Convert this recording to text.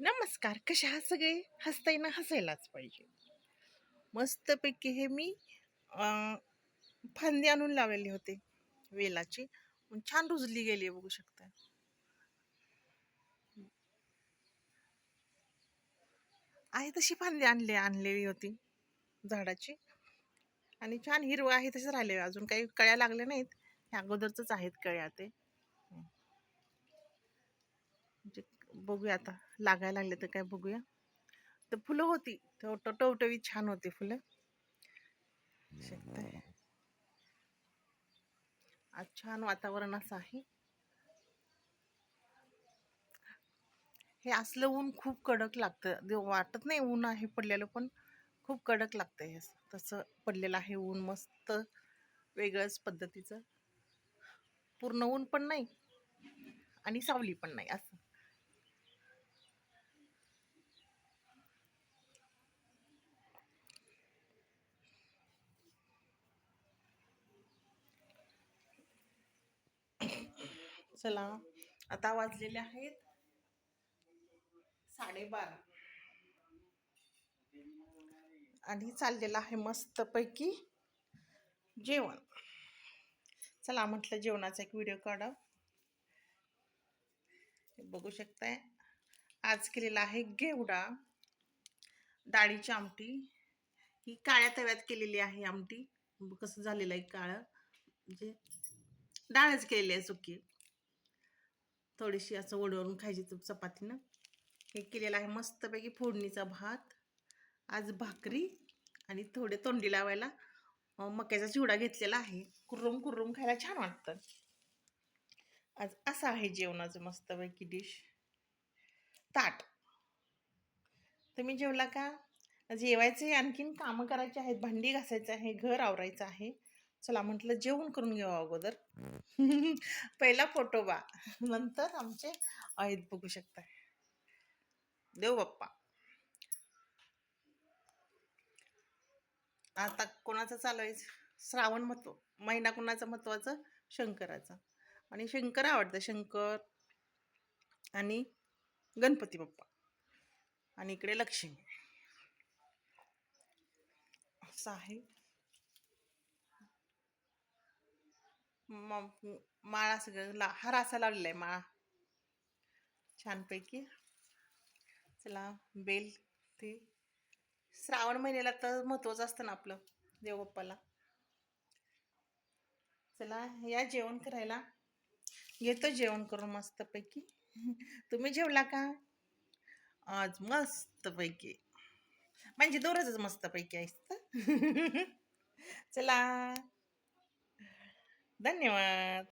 नमस्कार कशा हा सगळे? हसताय ना हसायलाच पाहिजे. मस्तपैकी हे मी फांदी आणून लावलेले होते वेलाची. छान रुजली गेली आहे बघू शकता आहे तशी फांदी आणली आणलेली होती झाडाची. आणि छान हिरवं आहे तसेच राहिले अजून काही कळ्या लागल्या नाहीत. ह्या अगोदरच आहेत कळ्या ते म्हणजे बघूया आता. लागायला लागले तर काय बघूया. तर फुलं होती. टव- टवटवीत छान होती फुलं. शकताय आज छान वातावरण असं आहे. हे असलं ऊन खूप कडक लागतं. देव वाटत नाही ऊन आहे पडलेलं पण खूप कडक लागतं हे असं. तसं पडलेलं आहे ऊन मस्त. वेगळंच पद्धतीचं. पूर्ण ऊन पण नाही आणि सावली पण नाही असं. चला आता वाजलेले आहेत साडेबारा. आणि चाललेलं आहे मस्तपैकी जेवण. चला म्हटलं जेवणाचा एक व्हिडिओ काढा बघू शकताय आज केलेला आहे घेवडा डाळीची आमटी. ही काळ्या तव्यात केलेली आहे आमटी. कसं झालेलं आहे काळं? म्हणजे डाळच केलेली आहे चुकी थोडीशी असं वडवून खायची तूप चपातीनं हे केलेलं आहे मस्तपैकी फोडणीचा भात आज भाकरी आणि थोडे तोंडी लावायला मक्याचा चिवडा घेतलेला आहे. कुर्रुम कुर्रुम खायला छान वाटतं. आज असं आहे जेवणाचं मस्तपैकी डिश ताट. तुम्ही जेवला का? जेवायचं आहे आणखीन कामं करायचे आहेत भांडी घासायचं आहे घर आवरायचं आहे. चला म्हटलं जेवण करून घेऊ अगोदर. पहिला फोटो बा नंतर आमचे आहेत बघू शकता देव बाप्पा. आता कोणाचं चालू आहे? श्रावण महत्त्व महिना कोणाचा महत्त्वाचा? शंकराचा. आणि शंकर आवडतं शंकर आणि गणपती बाप्पा. आणि इकडे लक्ष्मी. असं आहे. माळा सगळं ला हार असा लावलेला आहे माळा. छानपैकी. चला बेल ते. श्रावण महिन्याला तर महत्त्वाचं असतं ना आपलं देवबाप्पाला. चला या जेवण करायला. येतो जेवण करून मस्तपैकी. तुम्ही जेवला का? आज मस्तपैकी. म्हणजे दोरच मस्तपैकी असतं चला. धन्यवाद.